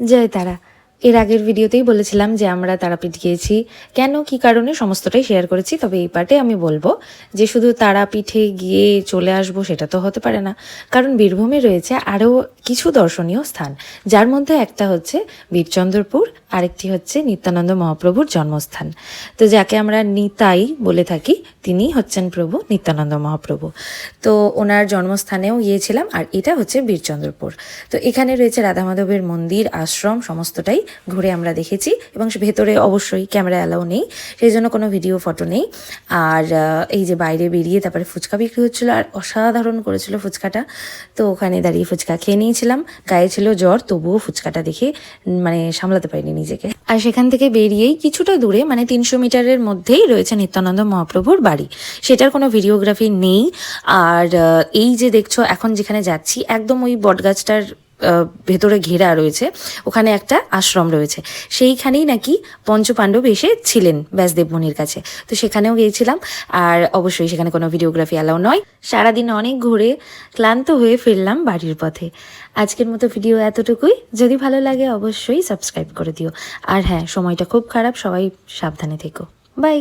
জয় তারা। এর আগের ভিডিওতেই বলেছিলাম যে আমরা তারাপীঠ গিয়েছি। কেন, কি কারণে, সমস্তটাই শেয়ার করেছি, তবে এই পার্টে আমি বলব যে শুধু তারাপীঠে গিয়ে চলে আসব সেটা তো হতে পারে না। কারণ বীরভূমে রয়েছে আরও কিছু দর্শনীয় স্থান, যার মধ্যে একটা হচ্ছে বীরচন্দ্রপুর, আরেকটি হচ্ছে নিত্যানন্দ মহাপ্রভুর জন্মস্থান। তো যাকে আমরা নিতাই বলে থাকি তিনি হচ্ছেন প্রভু, নিত্যানন্দ মহাপ্রভু। তো ওনার জন্মস্থানেও গিয়েছিলাম, আর এটা হচ্ছে বীরচন্দ্রপুর। তো এখানে রয়েছে রাধা মাধবের মন্দির, আশ্রম, সমস্তটাই ঘুরে আমরা দেখেছি, এবং ভেতরে অবশ্যই ক্যামেরা অ্যালাউ নেই, সেই জন্য কোনো ভিডিও, ফটো নেই। আর এই যে বাইরে বেরিয়ে তারপরে ফুচকা বিক্রি হচ্ছিল, আর অসাধারণ করেছিল ফুচকাটা। তো ওখানে দাঁড়িয়ে ফুচকা খেয়ে নিয়েছিলাম গায়ে ছিল জ্বর, তবুও ফুচকাটা দেখে মানে সামলাতে পারিনি নিজেকে। আর সেখান থেকে বেরিয়েই কিছুটা দূরে মানে তিনশো মিটারের মধ্যেই রয়েছে নিত্যানন্দ মহাপ্রভুর বাড়ি। সেটার কোনো ভিডিওগ্রাফি নেই। আর এই যে দেখছ, এখন যেখানে যাচ্ছি, একদম ওই বটগাছটার ভেতরে ঘেরা রয়েছে, ওখানে একটা আশ্রম রয়েছে। সেইখানেই নাকি পঞ্চপাণ্ডব এসে ছিলেন ব্যাসদেব মুনির কাছে। তো সেখানেও গিয়েছিলাম, আর অবশ্যই সেখানে কোনো ভিডিওগ্রাফি অ্যালাউ নয়। সারাদিন অনেক ঘুরে ক্লান্ত হয়ে ফিরলাম বাড়ির পথে। আজকের মতো ভিডিও এতটুকুই। যদি ভালো লাগে অবশ্যই সাবস্ক্রাইব করে দিও। আর হ্যাঁ সময়টা খুব খারাপ, সবাই সাবধানে থেকো। বাই